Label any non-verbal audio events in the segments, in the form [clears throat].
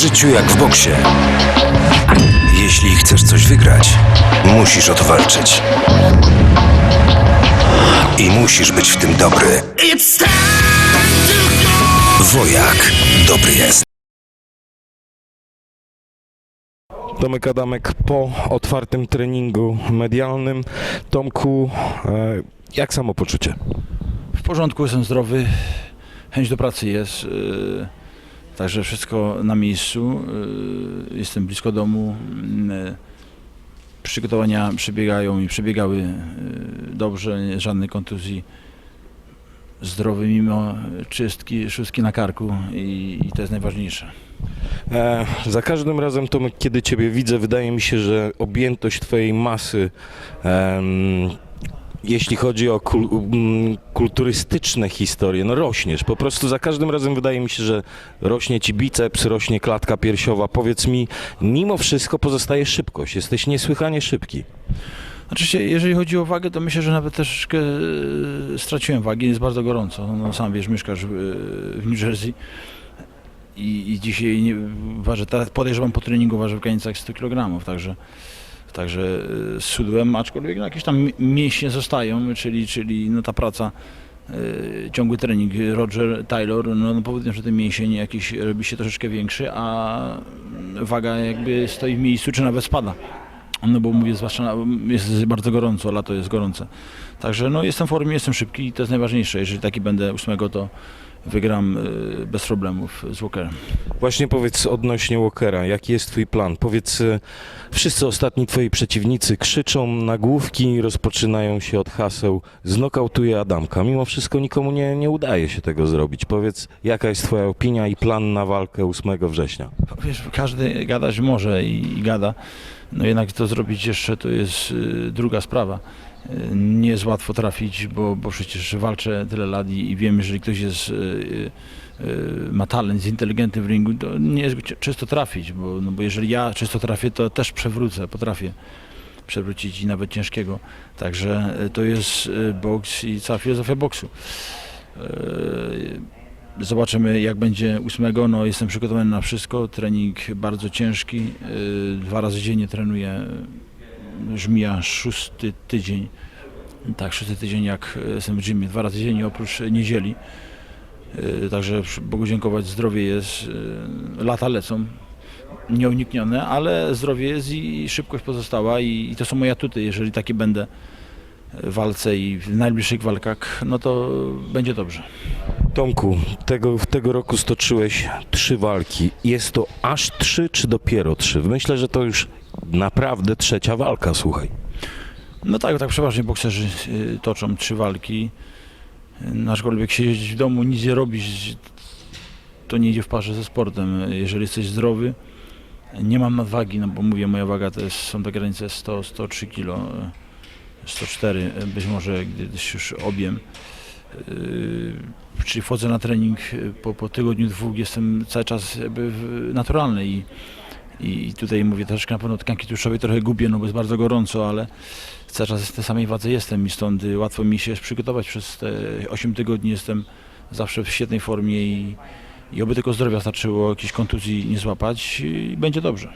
życiu jak w boksie. Jeśli chcesz coś wygrać, musisz o to walczyć. I musisz być w tym dobry. Wojak dobry jest. Tomek Adamek po otwartym treningu medialnym. Tomku, e, jak samopoczucie? W porządku, jestem zdrowy, chęć do pracy jest, yy, także wszystko na miejscu. Yy, jestem blisko domu. Yy, przygotowania przebiegają i przebiegały yy, dobrze, żadnej kontuzji. Zdrowy mimo czystki, szóstki na karku i, i to jest najważniejsze. E, za każdym razem, Tomek, kiedy Ciebie widzę, wydaje mi się, że objętość Twojej masy, jeśli chodzi o kul, kulturystyczne historie, no rośniesz. Po prostu za każdym razem wydaje mi się, że rośnie Ci biceps, rośnie klatka piersiowa. Powiedz mi, mimo wszystko pozostaje szybkość. Jesteś niesłychanie szybki. Oczywiście, jeżeli chodzi o wagę, to myślę, że nawet troszeczkę e, straciłem wagi. Jest bardzo gorąco. No, sam wiesz, mieszkasz w, w New Jersey i, i dzisiaj nie, teraz podejrzewam po treningu ważę w granicach 100 kg, także, także e, schudłem, aczkolwiek no, jakieś tam mi- mięśnie zostają, czyli, czyli no, ta praca, e, ciągły trening. Roger Taylor no, no, powodują, że ten mięsień jakiś robi się troszeczkę większy, a waga jakby stoi w miejscu, czy nawet spada. No bo mówię, zwłaszcza jest bardzo gorąco, lato jest gorące. Także no jestem w formie, jestem szybki i to jest najważniejsze. Jeżeli taki będę ósmego, to wygram y, bez problemów z Walkerem. Właśnie powiedz odnośnie Walkera, jaki jest twój plan? Powiedz, e, wszyscy ostatni twoi przeciwnicy krzyczą, nagłówki rozpoczynają się od haseł znokautuje Adamka. Mimo wszystko nikomu nie, nie udaje się tego zrobić. Powiedz, jaka jest twoja opinia i plan na walkę 8 września? Wiesz, każdy gadać może i, i gada. No jednak to zrobić jeszcze to jest y, druga sprawa. Y, nie jest łatwo trafić, bo, bo przecież walczę tyle lat i, i wiem, jeżeli ktoś jest, y, ma talent, jest inteligentny w ringu, to nie jest czysto trafić, bo, no bo jeżeli ja czysto trafię, to też przewrócę, potrafię przewrócić i nawet ciężkiego. Także to jest boks i cała filozofia boksu. Y, Zobaczymy jak będzie ósmego. No, jestem przygotowany na wszystko. Trening bardzo ciężki. Yy, Dwa razy dziennie trenuję. Już mija szósty tydzień. Tak, szósty tydzień jak jestem w gymie. Dwa razy dziennie oprócz niedzieli. Yy, Także Bogu dziękować, zdrowie jest. Yy, Lata lecą. Nieuniknione, ale zdrowie jest i szybkość pozostała i, i to są moje atuty. Jeżeli taki będę w walce i w najbliższych walkach, no to będzie dobrze. Tomku, tego, tego roku stoczyłeś trzy walki. Jest to aż trzy, czy dopiero trzy? Myślę, że to już naprawdę trzecia walka, słuchaj. No tak, tak przeważnie bokserzy y, toczą trzy walki. Y, Aczkolwiek siedzieć w domu, nic nie robić, to nie idzie w parze ze sportem. Jeżeli jesteś zdrowy, nie mam nadwagi, no bo mówię, moja waga to jest, są to granice 100-103 kg, 104, y, być może gdzieś już objem. Yy, Czyli wchodzę na trening y, po, po tygodniu, dwóch, jestem cały czas jakby naturalny i, i tutaj mówię troszeczkę na pewno tkanki tłuszczowej trochę gubię, no bo jest bardzo gorąco, ale cały czas w tej samej wadze jestem i stąd y, łatwo mi się przygotować przez te 8 tygodni. Jestem zawsze w świetnej formie i, i oby tylko zdrowia starczyło, jakiejś kontuzji nie złapać i będzie dobrze.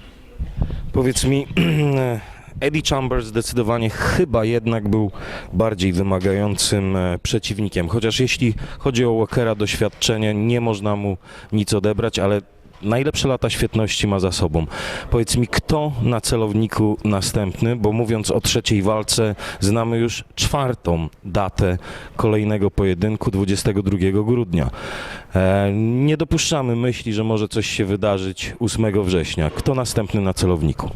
Powiedz mi, [clears throat] Eddie Chambers zdecydowanie chyba jednak był bardziej wymagającym e, przeciwnikiem. Chociaż jeśli chodzi o Walkera, doświadczenie nie można mu nic odebrać, ale najlepsze lata świetności ma za sobą. Powiedz mi, kto na celowniku następny, bo mówiąc o trzeciej walce, znamy już czwartą datę kolejnego pojedynku 22 grudnia. E, nie dopuszczamy myśli, że może coś się wydarzyć 8 września. Kto następny na celowniku?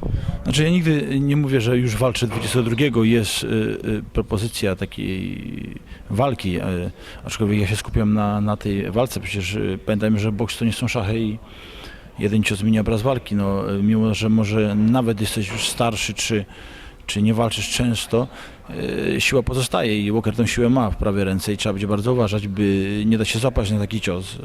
Znaczy ja nigdy nie mówię, że już walczę 22. Jest y, y, propozycja takiej walki, y, aczkolwiek ja się skupiam na, na tej walce. Przecież y, pamiętajmy, że boks to nie są szachy i jeden cios zmienia obraz walki. No, mimo, że może nawet jesteś już starszy, czy, czy nie walczysz często, y, siła pozostaje i Walker tę siłę ma w prawej ręce i trzeba będzie bardzo uważać, by nie dać się złapać na taki cios.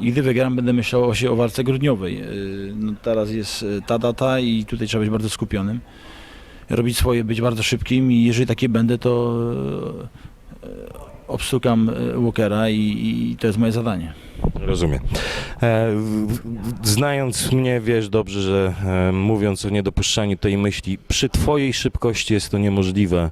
I gdy wygram, będę myślał właśnie o walce grudniowej. Yy, No teraz jest yy, ta data i tutaj trzeba być bardzo skupionym. Robić swoje, być bardzo szybkim i jeżeli takie będę, to obstukam e, Walkera i, i to jest moje zadanie. Rozumiem. E, znając mnie, wiesz dobrze, że e, mówiąc o niedopuszczaniu tej myśli, przy twojej szybkości jest to niemożliwe,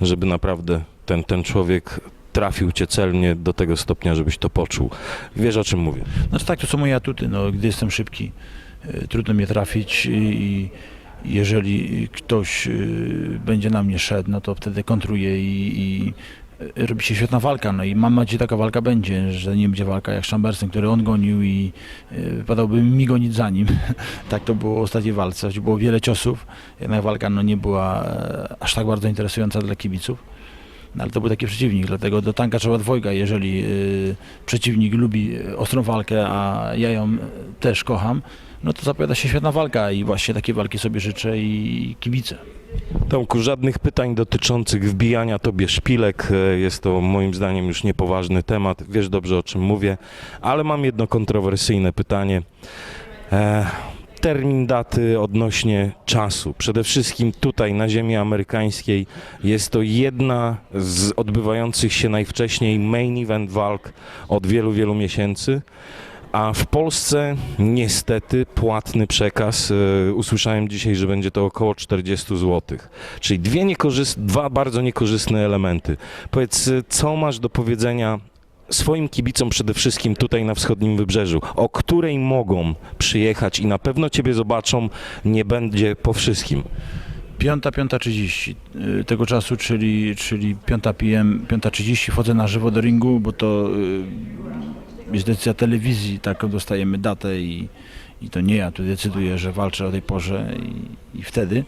żeby naprawdę ten, ten człowiek trafił cię celnie do tego stopnia, żebyś to poczuł. Wiesz o czym mówię. Znaczy tak, to są moje atuty, no, gdy jestem szybki, e, trudno mnie trafić i jeżeli ktoś e, będzie na mnie szedł, no to wtedy kontruję i, i robi się świetna walka, no i mam nadzieję, taka walka będzie, że nie będzie walka jak Chambersen, który on gonił i e, wypadałoby mi gonić za nim. [laughs] tak to było w ostatniej walce, choć było wiele ciosów, jednak walka no, nie była e, aż tak bardzo interesująca dla kibiców. No, ale to był taki przeciwnik, dlatego do tanka trzeba dwojga. Jeżeli y, przeciwnik lubi y, ostrą walkę, a ja ją y, też kocham, no to zapowiada się świetna walka i właśnie takiej walki sobie życzę i kibice. Tomku, żadnych pytań dotyczących wbijania tobie szpilek. E, Jest to moim zdaniem już niepoważny temat. Wiesz dobrze o czym mówię, ale mam jedno kontrowersyjne pytanie. E, termin daty odnośnie czasu. Przede wszystkim tutaj na ziemi amerykańskiej jest to jedna z odbywających się najwcześniej main event walk od wielu, wielu miesięcy. A w Polsce niestety płatny przekaz. e, Usłyszałem dzisiaj, że będzie to około 40 zł. Czyli dwie dwa bardzo niekorzystne elementy. Powiedz, e, co masz do powiedzenia swoim kibicom przede wszystkim tutaj na wschodnim wybrzeżu, o której mogą przyjechać i na pewno ciebie zobaczą, nie będzie po wszystkim. Piąta, piąta 30 y, tego czasu, czyli, czyli 5 PM, 5.30 wchodzę na żywo do ringu, bo to y, jest decyzja telewizji, taką dostajemy datę i, i to nie ja tu decyduję, że walczę o tej porze i, i wtedy.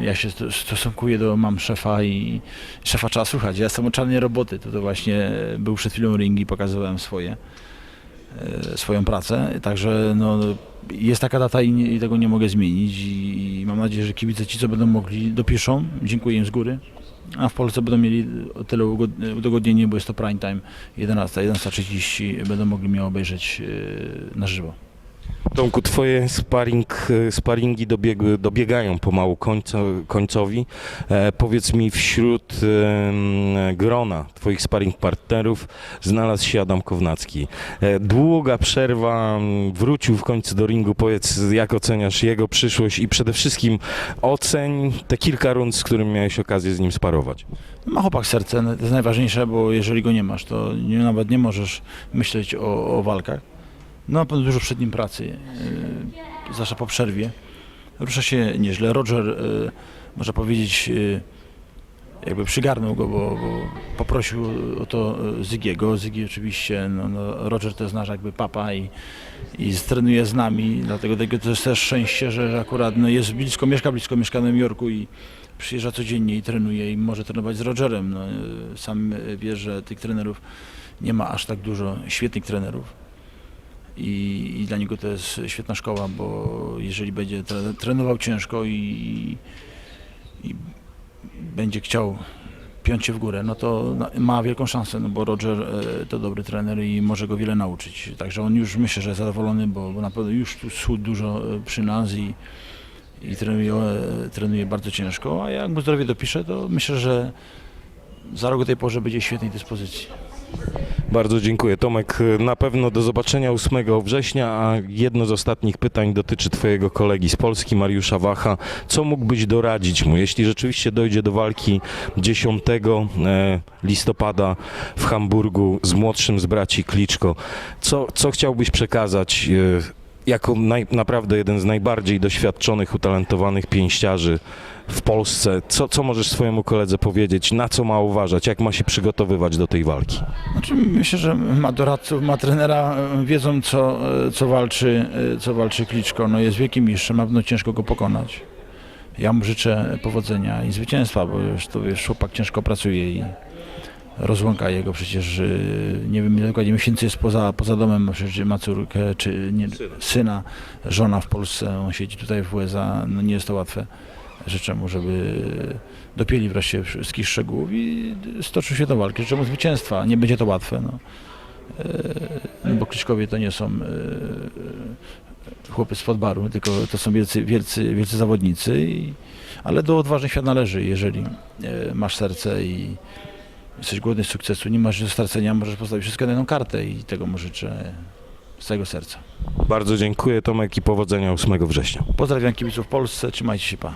Ja się sto- stosunkuję do, mam szefa i szefa trzeba słuchać. Ja jestem roboty, to, to właśnie był przed chwilą ring i pokazywałem swoje, e, swoją pracę. Także no, jest taka data i, i tego nie mogę zmienić i, i mam nadzieję, że kibice ci, co będą mogli, dopiszą. Dziękuję im z góry. A w Polsce będą mieli o tyle udogodnienie, bo jest to prime time 11, 11.30 będą mogli mnie obejrzeć e, na żywo. Tomku, twoje sparring, e, sparingi dobiegły, dobiegają pomału końco, końcowi. E, powiedz mi, wśród em, grona twoich sparring partnerów znalazł się Adam Kownacki. E, długa przerwa, wrócił w końcu do ringu. Powiedz, jak oceniasz jego przyszłość i przede wszystkim oceń te kilka rund, z którym miałeś okazję z nim sparować. Ma chłopak serce, to jest najważniejsze, bo jeżeli go nie masz, to nie, nawet nie możesz myśleć o, o walkach. No na pewno dużo przed nim pracy, yy, zwłaszcza po przerwie. Rusza się nieźle. Roger, yy, można powiedzieć, yy, jakby przygarnął go, bo, bo poprosił o to yy, Zygiego. Zygi oczywiście, no, no, Roger to jest nasz jakby papa i, i trenuje z nami, dlatego tego to jest też szczęście, że akurat no, jest blisko, mieszka blisko, mieszka w Jorku i przyjeżdża codziennie i trenuje i może trenować z Rogerem. No, y, sam wiesz, że tych trenerów nie ma aż tak dużo świetnych trenerów. I, I dla niego to jest świetna szkoła, bo jeżeli będzie tre, trenował ciężko i, i będzie chciał piąć się w górę, no to ma wielką szansę, no bo Roger e, to dobry trener i może go wiele nauczyć. Także on już myślę, że jest zadowolony, bo, bo na pewno już tu schudł dużo e, przy nas i, i trenuje, e, trenuje bardzo ciężko, a jak mu zdrowie dopisze, to myślę, że za rok o tej porze będzie w świetnej dyspozycji. Bardzo dziękuję. Tomek, na pewno do zobaczenia 8 września, a jedno z ostatnich pytań dotyczy Twojego kolegi z Polski, Mariusza Wacha. Co mógłbyś doradzić mu, jeśli rzeczywiście dojdzie do walki 10 e, listopada w Hamburgu z młodszym z braci Kliczko? Co, co chciałbyś przekazać e, jako naj, naprawdę jeden z najbardziej doświadczonych, utalentowanych pięściarzy w Polsce? Co, co możesz swojemu koledze powiedzieć? Na co ma uważać? Jak ma się przygotowywać do tej walki? Znaczy, myślę, że ma doradców, ma trenera, e, wiedzą co, e, co walczy, e, co walczy Kliczko. No jest wielkim mistrzem, na pewno ciężko go pokonać. Ja mu życzę powodzenia i zwycięstwa, bo już to wiesz, chłopak ciężko pracuje i rozłąka jego przecież, e, nie wiem ile dokładnie miesięcy jest poza, poza domem, przecież ma córkę, czy nie, syna, żona w Polsce, on siedzi tutaj w USA, no nie jest to łatwe. Życzę mu, żeby dopięli wreszcie wszystkich szczegółów i stoczył się do walki. Życzę mu zwycięstwa. Nie będzie to łatwe, no. E, bo Kliczkowie to nie są e, chłopy spod baru, tylko to są wielcy, wielcy, wielcy zawodnicy, i, ale do odważnych świat należy, jeżeli e, masz serce i, jesteś głodny sukcesu, nie masz stracenia, możesz postawić wszystko na jedną kartę i tego mu życzę z całego serca. Bardzo dziękuję Tomek i powodzenia 8 września. Pozdrawiam kibiców w Polsce, trzymajcie się pa.